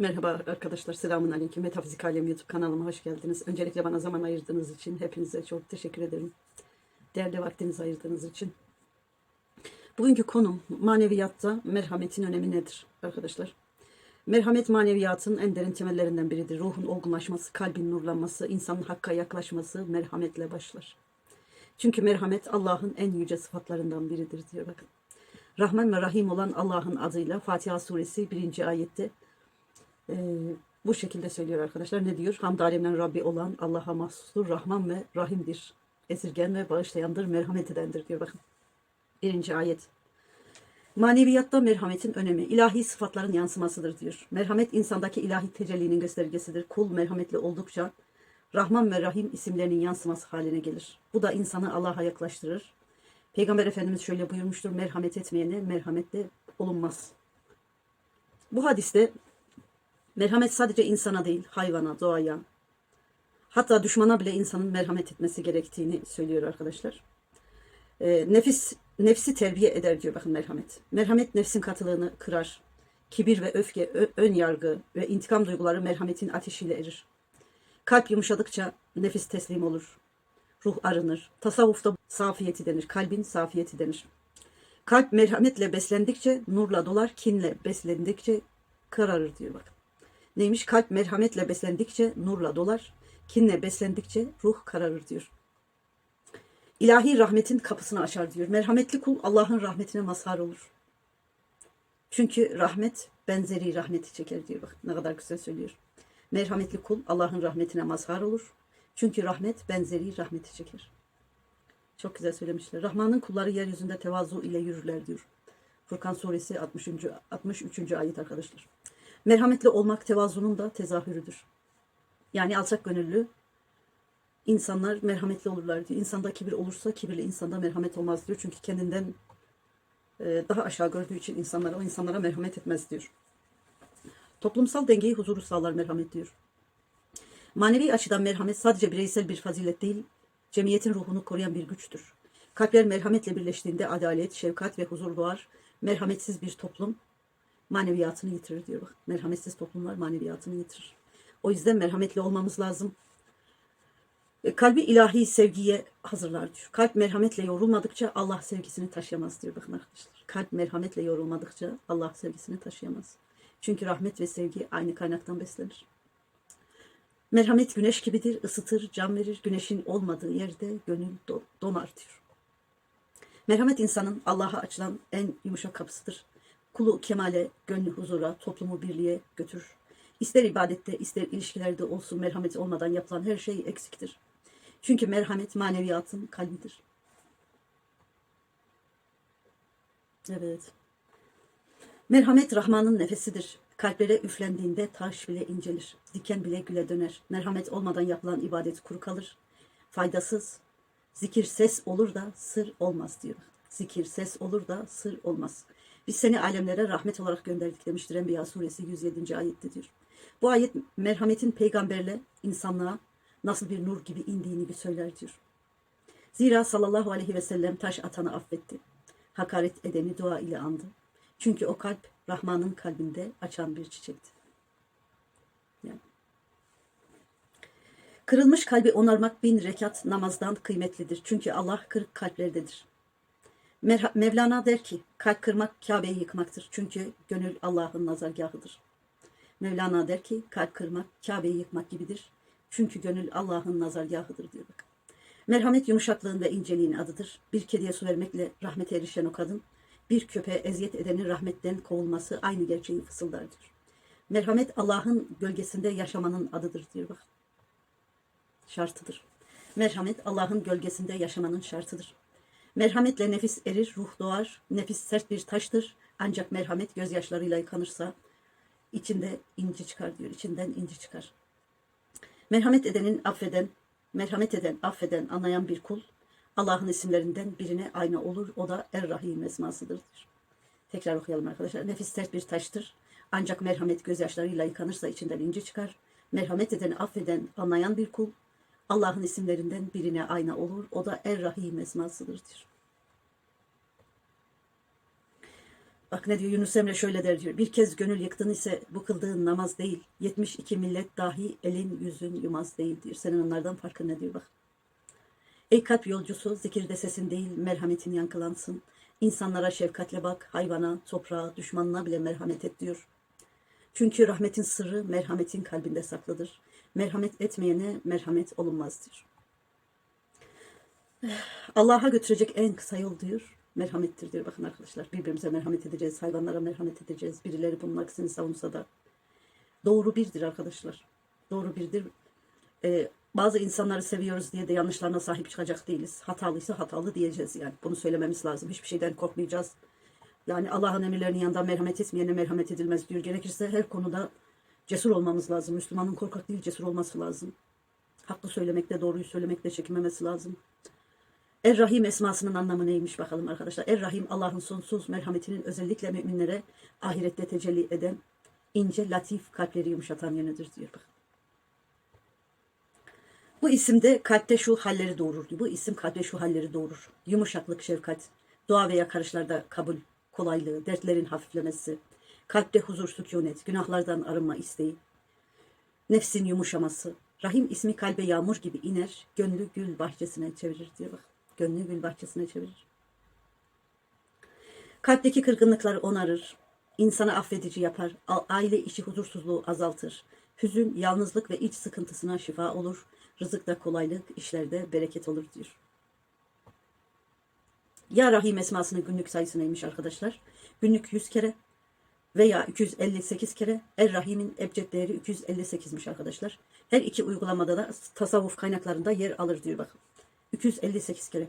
Merhaba arkadaşlar, selamun aleyküm. Metafizik Alem YouTube kanalıma hoş geldiniz. Öncelikle bana zaman ayırdığınız için hepinize çok teşekkür ederim. Değerli vaktinizi ayırdığınız için. Bugünkü konum maneviyatta merhametin önemi nedir arkadaşlar? Merhamet maneviyatın en derin temellerinden biridir. Ruhun olgunlaşması, kalbin nurlanması, insanın hakka yaklaşması merhametle başlar. Çünkü merhamet Allah'ın en yüce sıfatlarından biridir diyor bakın. Rahman ve Rahim olan Allah'ın adıyla Fatiha suresi 1. ayette ee, bu şekilde söylüyor arkadaşlar. Ne diyor? Hamd alemden Rabbi olan Allah'a mahsustur, Rahman ve Rahim'dir. Esirgen ve bağışlayandır, merhamet edendir diyor bakın. Birinci ayet. Maneviyatta merhametin önemi ilahi sıfatların yansımasıdır diyor. Merhamet insandaki ilahi tecellinin göstergesidir. Kul merhametli oldukça Rahman ve Rahim isimlerinin yansıması haline gelir. Bu da insanı Allah'a yaklaştırır. Peygamber Efendimiz şöyle buyurmuştur. Merhamet etmeyene merhametle olunmaz. Bu hadiste Merhamet sadece insana değil, hayvana, doğaya, hatta düşmana bile insanın merhamet etmesi gerektiğini söylüyor arkadaşlar. E, nefis nefsi terbiye eder diyor bakın merhamet. Merhamet nefsin katılığını kırar. Kibir ve öfke, ön yargı ve intikam duyguları merhametin ateşiyle erir. Kalp yumuşadıkça nefis teslim olur. Ruh arınır. Tasavvufta safiyeti denir. Kalbin safiyeti denir. Kalp merhametle beslendikçe nurla dolar, kinle beslendikçe kararır diyor bakın. Neymiş? Kalp merhametle beslendikçe nurla dolar, kinle beslendikçe ruh kararır diyor. İlahi rahmetin kapısını açar diyor. Merhametli kul Allah'ın rahmetine mazhar olur. Çünkü rahmet benzeri rahmeti çeker diyor. Bak ne kadar güzel söylüyor. Merhametli kul Allah'ın rahmetine mazhar olur. Çünkü rahmet benzeri rahmeti çeker. Çok güzel söylemişler. Rahman'ın kulları yeryüzünde tevazu ile yürürler diyor. Furkan suresi 63. 63. ayet arkadaşlar. Merhametli olmak tevazunun da tezahürüdür. Yani alçak gönüllü insanlar merhametli olurlar diyor. İnsanda kibir olursa kibirli insanda merhamet olmaz diyor. Çünkü kendinden e, daha aşağı gördüğü için insanlara o insanlara merhamet etmez diyor. Toplumsal dengeyi huzuru sağlar merhamet diyor. Manevi açıdan merhamet sadece bireysel bir fazilet değil, cemiyetin ruhunu koruyan bir güçtür. Kalpler merhametle birleştiğinde adalet, şefkat ve huzur doğar. Merhametsiz bir toplum maneviyatını yitirir diyor. Bak, merhametsiz toplumlar maneviyatını yitirir. O yüzden merhametli olmamız lazım. E, Kalbi ilahi sevgiye hazırlar diyor. Kalp merhametle yorulmadıkça Allah sevgisini taşıyamaz diyor bakın arkadaşlar. Kalp merhametle yorulmadıkça Allah sevgisini taşıyamaz. Çünkü rahmet ve sevgi aynı kaynaktan beslenir. Merhamet güneş gibidir, ısıtır, can verir. Güneşin olmadığı yerde gönül do- donar diyor. Merhamet insanın Allah'a açılan en yumuşak kapısıdır. Kulu kemale, gönlü huzura, toplumu birliğe götürür. İster ibadette, ister ilişkilerde olsun merhamet olmadan yapılan her şey eksiktir. Çünkü merhamet maneviyatın kalbidir. Evet. Merhamet Rahman'ın nefesidir. Kalplere üflendiğinde taş bile incelir. Diken bile güle döner. Merhamet olmadan yapılan ibadet kuru kalır. Faydasız. Zikir ses olur da sır olmaz diyor. Zikir ses olur da sır olmaz. Biz seni alemlere rahmet olarak gönderdik demiştir Enbiya suresi 107. ayette diyor. Bu ayet merhametin peygamberle insanlığa nasıl bir nur gibi indiğini bir söyler diyor. Zira sallallahu aleyhi ve sellem taş atanı affetti. Hakaret edeni dua ile andı. Çünkü o kalp Rahman'ın kalbinde açan bir çiçekti. Yani. Kırılmış kalbi onarmak bin rekat namazdan kıymetlidir. Çünkü Allah kırık kalplerdedir. Mevlana der ki, kalp kırmak Kabe'yi yıkmaktır. Çünkü gönül Allah'ın nazargahıdır. Mevlana der ki, kalp kırmak Kabe'yi yıkmak gibidir. Çünkü gönül Allah'ın nazargahıdır diyor bak. Merhamet yumuşaklığın ve inceliğin adıdır. Bir kediye su vermekle rahmete erişen o kadın, bir köpeğe eziyet edenin rahmetten kovulması aynı gerçeği fısıldar diyor. Merhamet Allah'ın gölgesinde yaşamanın adıdır diyor bak. Şartıdır. Merhamet Allah'ın gölgesinde yaşamanın şartıdır. Merhametle nefis erir, ruh doğar. Nefis sert bir taştır. Ancak merhamet gözyaşlarıyla yıkanırsa içinde inci çıkar diyor. İçinden inci çıkar. Merhamet edenin affeden, merhamet eden, affeden, anlayan bir kul Allah'ın isimlerinden birine ayna olur. O da Er-Rahim esmasıdır. diyor. Tekrar okuyalım arkadaşlar. Nefis sert bir taştır. Ancak merhamet gözyaşlarıyla yıkanırsa içinden inci çıkar. Merhamet eden, affeden, anlayan bir kul Allah'ın isimlerinden birine ayna olur. O da Er-Rahim esmasıdır diyor. Bak ne diyor Yunus Emre şöyle der diyor. Bir kez gönül yıktın ise bu kıldığın namaz değil. 72 millet dahi elin yüzün yumaz değil diyor. Senin onlardan farkın ne diyor bak. Ey kalp yolcusu zikirde sesin değil merhametin yankılansın. İnsanlara şefkatle bak, hayvana, toprağa, düşmanına bile merhamet et diyor. Çünkü rahmetin sırrı merhametin kalbinde saklıdır. Merhamet etmeyene merhamet olunmaz diyor. Allah'a götürecek en kısa yol diyor. Merhamettir diyor. Bakın arkadaşlar birbirimize merhamet edeceğiz. Hayvanlara merhamet edeceğiz. Birileri bunun aksini savunsa da. Doğru birdir arkadaşlar. Doğru birdir. Ee, bazı insanları seviyoruz diye de yanlışlarına sahip çıkacak değiliz. Hatalıysa hatalı diyeceğiz yani. Bunu söylememiz lazım. Hiçbir şeyden korkmayacağız. Yani Allah'ın emirlerinin yanında merhamet etmeyene merhamet edilmez diyor. Gerekirse her konuda cesur olmamız lazım. Müslümanın korkak değil cesur olması lazım. Haklı söylemekte, doğruyu söylemekte çekinmemesi lazım. Er-Rahim esmasının anlamı neymiş bakalım arkadaşlar. Er-Rahim Allah'ın sonsuz merhametinin özellikle müminlere ahirette tecelli eden ince, latif, kalpleri yumuşatan yönüdür diyor. Bak. Bu isimde kalpte şu halleri doğurur. Bu isim kalpte şu halleri doğurur. Yumuşaklık, şefkat, dua ve yakarışlarda kabul, kolaylığı, dertlerin hafiflemesi, kalpte huzur, sükunet, günahlardan arınma isteği, nefsin yumuşaması. Rahim ismi kalbe yağmur gibi iner, gönlü gül bahçesine çevirir diyor bak. Gönlü gül bahçesine çevirir. Kalpteki kırgınlıkları onarır, insanı affedici yapar, aile içi huzursuzluğu azaltır. Hüzün, yalnızlık ve iç sıkıntısına şifa olur. Rızıkta kolaylık, işlerde bereket olur diyor. Ya Rahim esmasının günlük sayısı neymiş arkadaşlar? Günlük 100 kere veya 258 kere Er Rahim'in ebced değeri 258'miş arkadaşlar. Her iki uygulamada da tasavvuf kaynaklarında yer alır diyor bakın. 258 kere.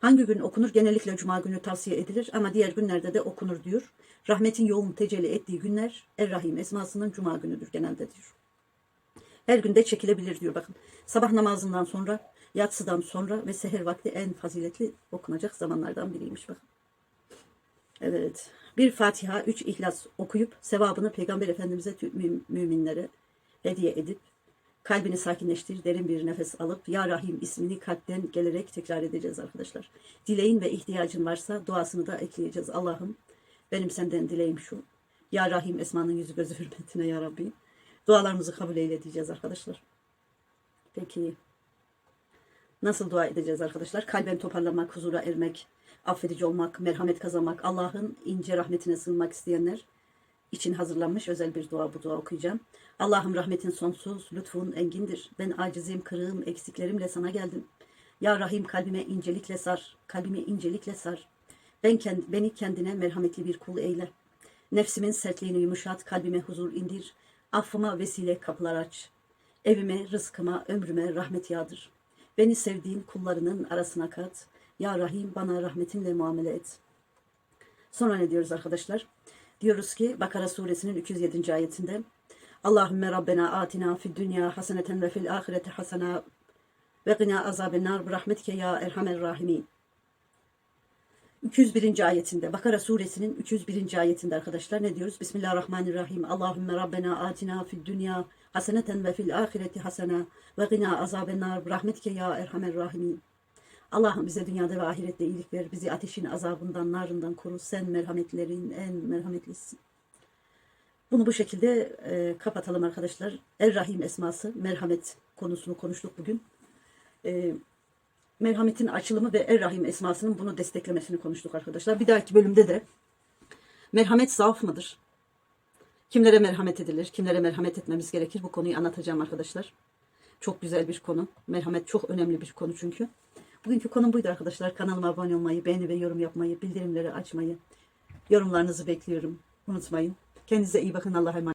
Hangi gün okunur? Genellikle cuma günü tavsiye edilir ama diğer günlerde de okunur diyor. Rahmetin yoğun tecelli ettiği günler Er Rahim esmasının cuma günüdür genelde diyor. Her günde çekilebilir diyor bakın. Sabah namazından sonra, yatsıdan sonra ve seher vakti en faziletli okunacak zamanlardan biriymiş bakın. Evet. Bir Fatiha, üç İhlas okuyup sevabını Peygamber Efendimiz'e tüm mü- müminlere hediye edip kalbini sakinleştir, derin bir nefes alıp Ya Rahim ismini kalpten gelerek tekrar edeceğiz arkadaşlar. Dileğin ve ihtiyacın varsa duasını da ekleyeceğiz. Allah'ım benim senden dileğim şu. Ya Rahim esmanın yüzü gözü hürmetine Ya Rabbi. Dualarımızı kabul eyle diyeceğiz arkadaşlar. Peki. Nasıl dua edeceğiz arkadaşlar? Kalben toparlamak, huzura ermek, affedici olmak, merhamet kazanmak, Allah'ın ince rahmetine sığınmak isteyenler için hazırlanmış özel bir dua bu dua okuyacağım. Allah'ım rahmetin sonsuz, lütfun engindir. Ben acizim, kırığım, eksiklerimle sana geldim. Ya Rahim kalbime incelikle sar, kalbimi incelikle sar. Ben kend, beni kendine merhametli bir kul eyle. Nefsimin sertliğini yumuşat, kalbime huzur indir. Affıma vesile kapılar aç. Evime, rızkıma, ömrüme rahmet yağdır. Beni sevdiğin kullarının arasına kat. Ya Rahim bana rahmetinle muamele et. Sonra ne diyoruz arkadaşlar? Diyoruz ki Bakara suresinin 207. ayetinde Allahümme Rabbena atina fid dünya haseneten ve fil ahireti hasena ve gına azaben nar rahmetike ya erhamer rahimin. 201. ayetinde Bakara suresinin 201. ayetinde arkadaşlar ne diyoruz? Bismillahirrahmanirrahim. Allahümme Rabbena atina fid dünya haseneten ve fil ahireti hasena ve gına azaben nar rahmetike ya erhamer rahimin. Allah'ım bize dünyada ve ahirette iyilik ver. Bizi ateşin azabından, narından koru. Sen merhametlerin en merhametlisin. Bunu bu şekilde e, kapatalım arkadaşlar. Er-Rahim esması, merhamet konusunu konuştuk bugün. E, merhametin açılımı ve Er-Rahim esmasının bunu desteklemesini konuştuk arkadaşlar. Bir dahaki bölümde de merhamet zaaf mıdır? Kimlere merhamet edilir? Kimlere merhamet etmemiz gerekir? Bu konuyu anlatacağım arkadaşlar. Çok güzel bir konu. Merhamet çok önemli bir konu çünkü. Bugünkü konum buydu arkadaşlar. Kanalıma abone olmayı, beğeni ve yorum yapmayı, bildirimleri açmayı, yorumlarınızı bekliyorum. Unutmayın. Kendinize iyi bakın. Allah'a emanet